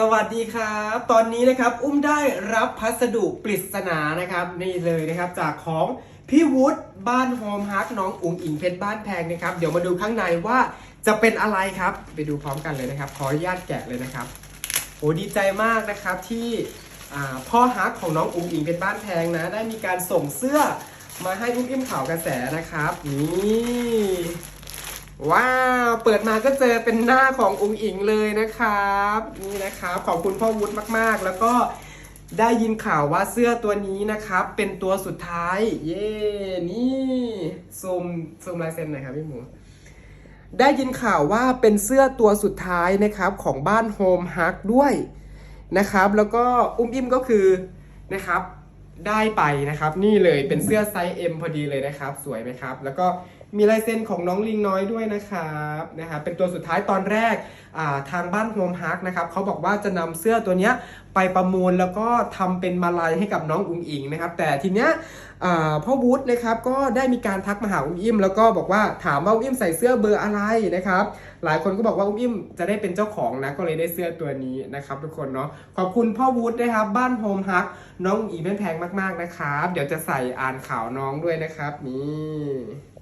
สวัสดีครับ ตอนนี้นะครับอุ้มได้รับพัสดุปริศนานะครับนี่เลยนะครับจากของพี่วุฒิบ้านโฮมฮักน้องอุ๋งอิงเพชรบ้านแพงนะครับ เดี๋ยวมาดูข้างในว่าจะเป็นอะไรครับ ไปดูพร้อมกันเลยนะครับ ขออนุญาตแกะเลยนะครับโอ้ดีใจมากนะครับที่พ่อฮักของน้องอุ๋งอิงเพชรบ้านแพงนะ ได้มีการส่งเสื้อมาให้อุ้มอิ่มข่าวกระแสนะครับนี่ ว้าว เปิดมาก็เจอเป็นหน้าขององค์อิงเลยนะครับ นี่นะครับขอบคุณพ่อวุฒิมากๆ แล้วก็ได้ยินข่าวว่าเสื้อตัวนี้นะครับ เป็นตัวสุดท้าย เย้นี่ซูมซูมลายเซ็นหน่อยครับพี่หมูได้ยินข่าวว่าเป็นเสื้อตัวสุดท้ายนะครับของบ้านโฮมฮักด้วยนะครับ แล้วก็อุ้มอิ่มก็คือนะครับ ได้ไปนะครับ นี่เลยเป็นเสื้อไซส์ M พอดีเลยนะครับ สวยไหมครับ แล้วก็มีลายเซ็นของน้องลิงน้อยด้วยนะครับนะครับเป็นตัวสุดท้ายตอนแรกาทางบ้านโฮมฮักนะครับเขาบอกว่าจะนำเสื้อตัวเนี้ย ไปประมูลแล้วก็ทำเป็นมาลัยให้กับน้องอุ๋งอิงนะครับ แต่ทีเนี้ยพ่อวุฒินะครับก็ได้มีการทักมาหาอุ้มอิ่มแล้วก็บอกว่าถามว่าอุ้มอิ่มใส่เสื้อเบอร์อะไรนะครับ หลายคนก็บอกว่าอุ้มอิ่มจะได้เป็นเจ้าของนะก็เลยได้เสื้อตัวนี้นะครับทุกคนเนาะขอบคุณพ่อวุฒินะครับ บ้านโฮมฮักน้องอุ๋งอิงเป็นแพงมากๆนะครับ เดี๋ยวจะใส่อ่านข่าวน้องด้วยนะครับนี่